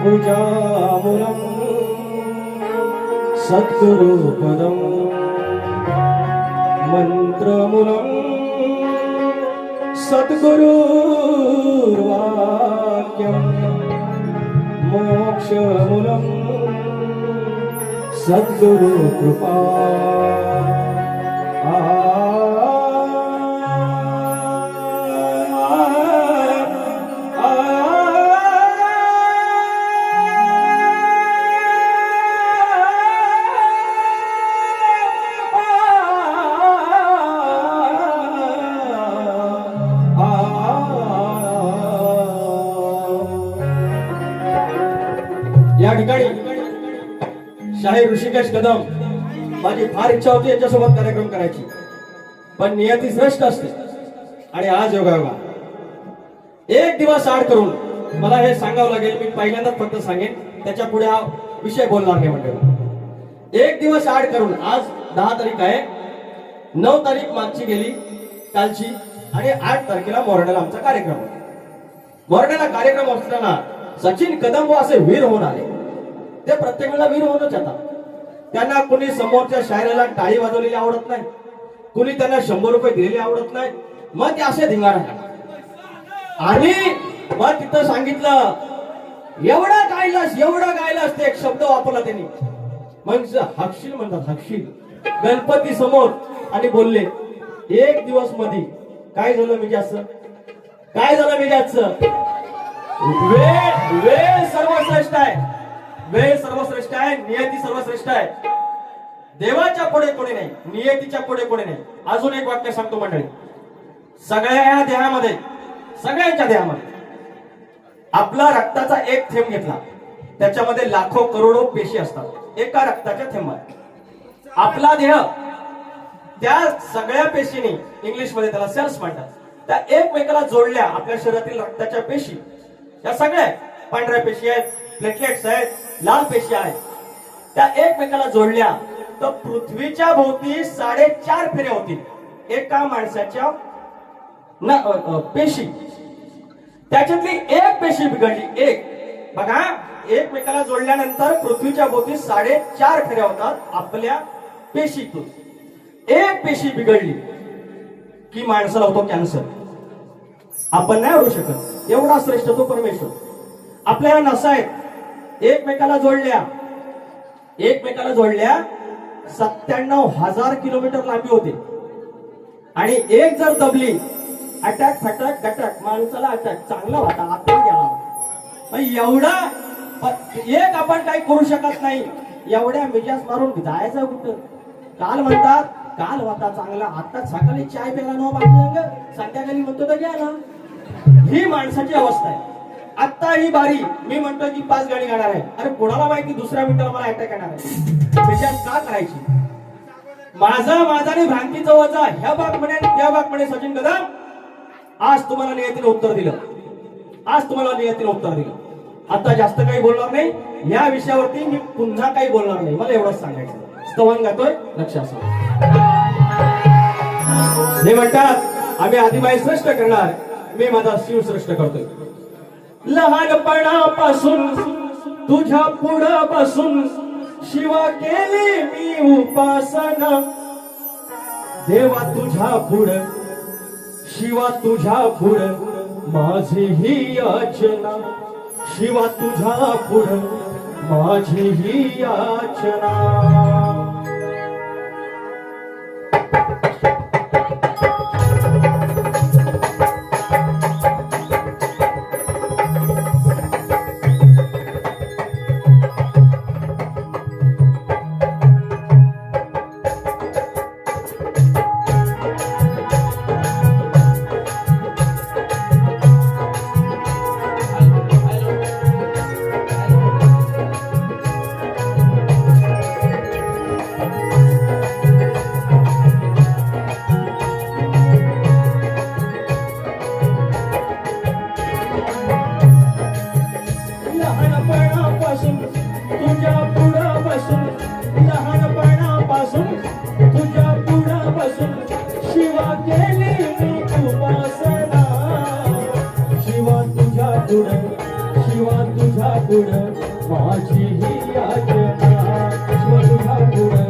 ભુજામુરમ સદગુરુપદમ મંત્રમુરમ સદગુરુર્વાક્યમ મોક્ષમુરમ સદગુરુ કૃપા આ ऋषिकेश कदम. माझी फार इच्छा होती याच्यासोबत कार्यक्रम करायची. पण नियती श्रेष्ठ असते. आणि आज योगायोगा एक दिवस आड करून मला हे सांगावं लागेल मी पहिल्यांदाच फक्त सांगेन. त्याच्या पुढे हा विषय बोलणार नाही म्हणजे एक दिवस आड करून आज दहा तारीख आहे. नऊ तारीख मागची गेली कालची. आणि आठ तारखेला मोरड्याला आमचा कार्यक्रम होता. मोरड्याला कार्यक्रम असताना सचिन कदम व असे वीर होऊन आले. ते प्रत्येक वेळेला वीर होऊनच येतात. त्यांना कुणी समोरच्या शायराला टाळी वाजवलेली आवडत नाही कुणी त्यांना शंभर रुपये दिलेले आवडत नाही मग ते असे धिंगाण आणि मग तिथं सांगितलं एवढा गायलास एवढा गायलास ते एक शब्द वापरला त्यांनी. मग हक्षील म्हणतात हक्षील गणपती समोर आणि बोलले एक दिवसमध्ये काय झालं मी जास्त काय झालं मी जास्त वेळ वेळ सर्वश्रेष्ठ आहे. वेळ सर्वश्रेष्ठ आहे नियती सर्वश्रेष्ठ आहे. देवाच्या पुढे कोणी नाही नियतीच्या पुढे कोणी नाही. अजून एक वाक्य सांगतो मंडळी. सगळ्या या देहामध्ये सगळ्यांच्या देहामध्ये आपला रक्ताचा एक थेंब घेतला. त्याच्यामध्ये लाखो करोडो पेशी असतात. एका रक्ताच्या थेंबात. आपला देह त्या सगळ्या पेशीने इंग्लिशमध्ये त्याला सेल्स म्हणतात. त्या एकमेकाला जोडल्या आपल्या शरीरातील रक्ताच्या पेशी. या सगळ्या आहेत. पांढऱ्या पेशी आहेत प्लेटलेट्स आहेत लाल पेशी आहेत. त्या एकमेकाला जोडल्या तर पृथ्वीच्या भोवती साडेचार फेऱ्या होतील. एका माणसाच्या पेशी. त्याच्यातली एक पेशी बिघडली एक. बघा एकमेकाला जोडल्यानंतर पृथ्वीच्या भोवती साडेचार फेऱ्या होतात आपल्या पेशीतून. एक पेशी बिघडली की माणसाला होतो कॅन्सर. आपण नाही होऊ शकत. एवढा श्रेष्ठ तो परमेश्वर. आपल्या नसा आहेत. एकमेकाला जोडल्या. एकमेकाला जोडल्या. सत्त्याण्णव हजार किलोमीटर लांबी होते. आणि एक जर दबली अटॅक फटॅक गटॅक माणसाला अटॅक चांगला होता आपण गेला मग एवढा एक आपण काही करू शकत नाही. एवढ्या मिजास मारून जायचं कुठं? काल म्हणतात काल होता चांगला आता सकाळी चाय प्यायला न बाकी संध्याकाळी म्हणतो तर घ्या ना. ही माणसाची अवस्था आहे. आता ही बारी मी म्हणतो की पाच गाडी गाणार आहे. अरे कोणाला माहिती दुसऱ्या मिनिटाला मला अटॅक येणार आहे? त्याच्यात का करायची? माझा माझा आणि भ्रांतीचा वजा. ह्या भाग म्हणे त्या भाग म्हणे सचिन कदम. आज तुम्हाला नियतीने उत्तर दिलं. आज तुम्हाला नियतीने उत्तर दिलं. आता जास्त काही बोलणार नाही. या विषयावरती मी पुन्हा काही बोलणार नाही. मला एवढंच सांगायचं स्तवन गातोय लक्ष असं. हे म्हणतात आम्ही आदिबाई श्रेष्ठ करणार. मी माझा शिव श्रेष्ठ करतोय. लहानपणापासून तुझ्या पुढं बसून शिवा केली मी उपासना. देवा तुझ्या पुढ शिवा तुझ्या पुढ माझी ही याचना. शिवा तुझ्या पुढ माझी ही याचना. पुढ शिवा तुझा पुढ माझी ही याचना शिवा तुझा पुढ.